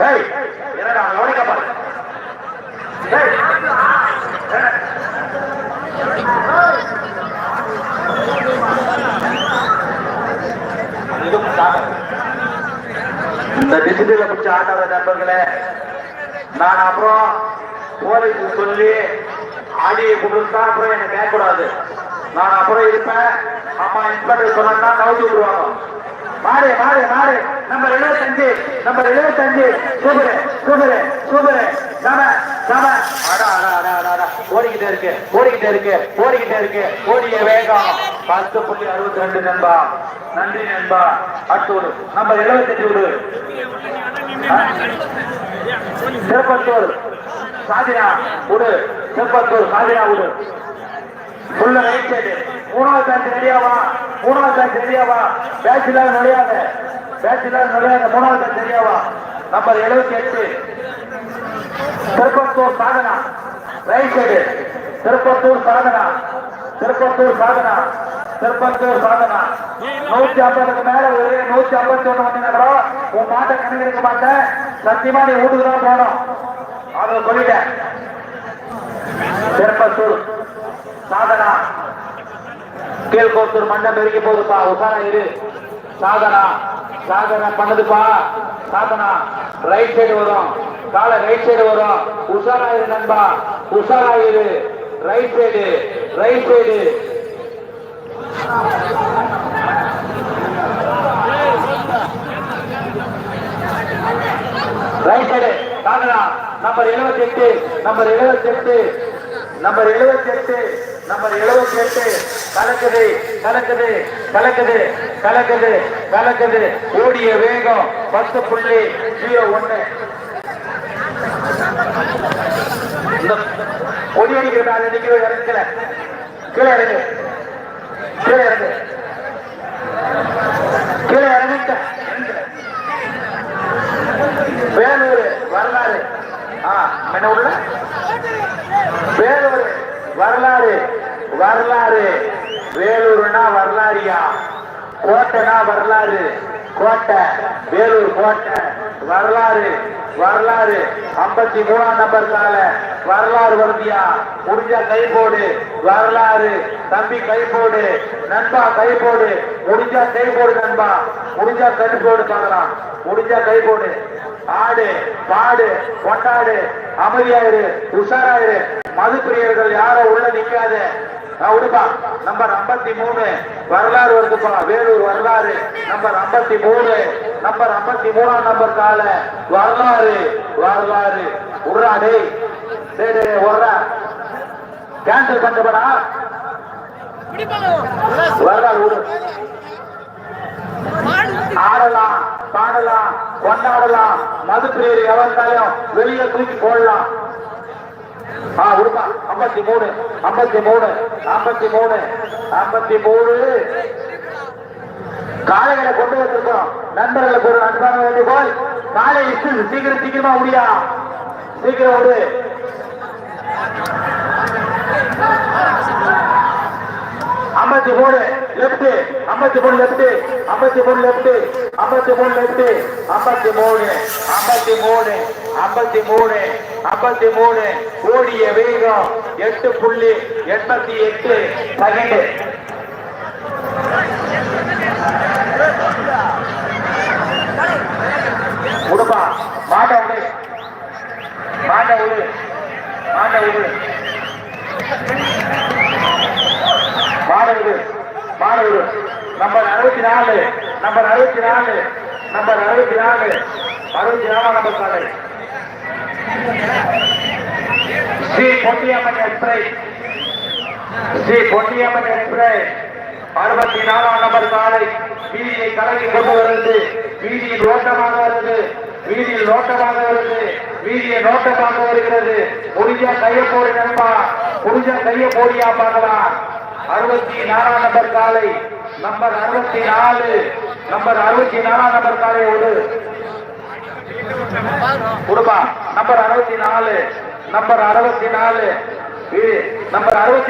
என்னடா கவனிக்கப்பா இந்த டிஜிட்டல பிடிச்ச ஆட்டாத நண்பர்களே நான் அப்புறம் போலீஸ் சொல்லி அடியை கொடுத்தா அப்புறம் என்ன கேட்கக்கூடாது. நான் அப்புறம் இருப்பேன். அம்மா இன்ஸ்பெக்டர் சொன்னா நவுத்தி விடுவாங்க மாறு மாறு மாறு. நம்பர் எழுபத்தஞ்சு நம்பர் எழுபத்தஞ்சு சூப்பரு சூப்பரு சூப்பரு. சம சம அடா அடா ஓடிக்கிட்டே இருக்கு ஓடிக்கிட்டே இருக்கு ஓடிக்கிட்டே இருக்கு. ஓடிய வேகம். பத்து புள்ளி அறுபத்தி ரெண்டு நண்பா. நன்றி நண்பா. அடுத்து ஒரு நம்பர் எழுபத்தஞ்சு ஒரு திருப்பத்தூர் சாதினா விடு திருப்பத்தூர் சாதினா விடு உள்ள ரைட் சைடு மூணாவது அஞ்சு ரெடியாவா மூணாவது பேட்ச் ரெடியாவா பேட்ச் இல்லாத நுழையாத. பேட்ச் இல்லாத நுழையாத மூணாவது பேட்ச் ரெடியாவா நம்பர் எழுபத்தி எட்டு. திருப்பத்தூர் சாதனா. Right side. திருப்பத்தூர் சாதனா. திருப்பத்தூர் சாதனா. திருப்பத்தூர் சாதனா. நூத்தி ஐம்பதுக்கு மேல ஒரு நூத்தி ஐம்பத்தி ஒண்ணு வந்தீங்கன்னா உன் மாட்டை கணக்கெடுக்க மாட்டேன். சத்தியமா நீ வீட்டுக்கு தான் போகணும் அதை சொல்லிட்டேன். திருப்பத்தூர் சாதனா. கீழ்கோத்தூர் மண்டம் பெருகி போகுதுப்பா. உசாரா இரு. சாதனா. சாதனா பண்ணுதுப்பா. சாதனா ரைட் சைடு வரும். காலை ரைட் சைடு வரும். உஷாராயிரு இரு நண்பா. உஷாரா இரு. Right side right side right side Sadhana number எழுபத்தி எட்டு நம்பர் எழுபத்தி எட்டு. நம்பர் எழுபத்தி எட்டு நம்பர் எழுபத்தி எட்டு. கலக்குது கலக்குது கலக்குது கலக்குது கலக்குது. ஓடிய வேகம் பத்து புள்ளி ஜீரோ ஒன்னு. ஒடி அடிக்கிற அன்னைக்கு இறங்கல கீழே. இறங்கு. கீழே இறங்கு. கீழே இறங்கிட்ட வேலூர் வரலாறு. ஆ என்ன உள்ள வேலூர் வரலாறு வரலாறு. வேலூர்னா வரலாறியா? கோட்டைனா வரலாறு. கோட்டை வேலூர் கோட்டை. வரலாறு வரலாறு. ஐம்பத்தி மூணாம் நம்பர் கால வரலாறு வருதியா? முடிஞ்ச கை போடு. வரலாறு. தம்பி கை போடு. நண்பா கை போடு. முடிஞ்சா கை போடு நண்பா. முடிஞ்சா கை போடு பார்க்கலாம். முடிஞ்சா கை போடு. ஆடு பாடு கொண்டாடு. அமைதியாயிரு உஷாராயிரு மது பிரியர்கள் யாரும் உள்ள நிக்காத. விடுப்பா நம்பர் ஐம்பத்தி மூணு. வரலாறு வருதுப்பா வேலூர் வரலாறு. நம்பர் ஐம்பத்தி மூணு. நம்பர் ஐம்பத்தி மூணாம் நம்பர் கால. வரலாறு. வரலாறு. உட்றா டேய். டேய் கேன்சல் பண்ணப்படா வரலாறு விடு ஆடலாம் பாடலாம் கொண்டாடலாம். மது பிரியர் எவர்ந்தாலும் வெளியே தூக்கி போடலாம். ஆ விடுப்பா ஐம்பத்தி மூணு ஐம்பத்தி மூணு ஐம்பத்தி மூணு ஐம்பத்தி மூணு. காளைகளை கொண்டு வந்திருக்கோம் நண்பர்களுக்கு ஒரு அன்பான வேண்டுகோள். காலை சீக்கிரம் சீக்கிரமா முடியா சீக்கிரம் ஒரு ஐம்பத்தி மூணு லெப்ட் ஐம்பத்தி மூணு லெப்ட் ஐம்பத்தி மூணு லெப்ட் ஐம்பத்தி மூணு லெப்ட் ஐம்பத்தி மூணு ஐம்பத்தி மூணு. ஐம்பத்தி மூணு ஐம்பத்தி மூணு ஓடிய வேகம் எட்டு புள்ளி எண்பத்தி எட்டு செகண்டு. விடுப்பா மாட்ட உடு மாட்ட உடு மாட்ட உடு மாணவர்கள் மாணவர்கள் நம்பர் அறுபத்தி நாலு நம்பர் அறுபத்தி நாலு நம்பர் அறுபத்தி நாலு அறுபத்தி நாலாம் நம்பர் காலை ஸ்ரீ பொன்னியம்மன் எக்ஸ்பிரஸ் ஸ்ரீ பொன்னியம்மன் எக்ஸ்பிரஸ் அறுபத்தி நாலாம் நம்பர் காலை வீதியை கலங்கி கொண்டு வருது வீதியில் ஓட்டமாக வருது வீதியில் நோட்டமாக வருது வீதியை நோட்டமாக வருகிறது முடிஞ்சா கைய போடு நண்பா முடிஞ்சா கைய போடியா பார்க்கலாம் அறுபத்தி நாலாம் நம்பர் காலை நம்பர் அறுபத்தி நாலு நம்பர் அறுபத்தி நாலாம் நம்பர் காலை ஒரு கொடுப்பா. நம்பர் அறுபத்தி நாலு. நம்பர் அறுபத்தி நாலு. நம்பர் அறுபத்தி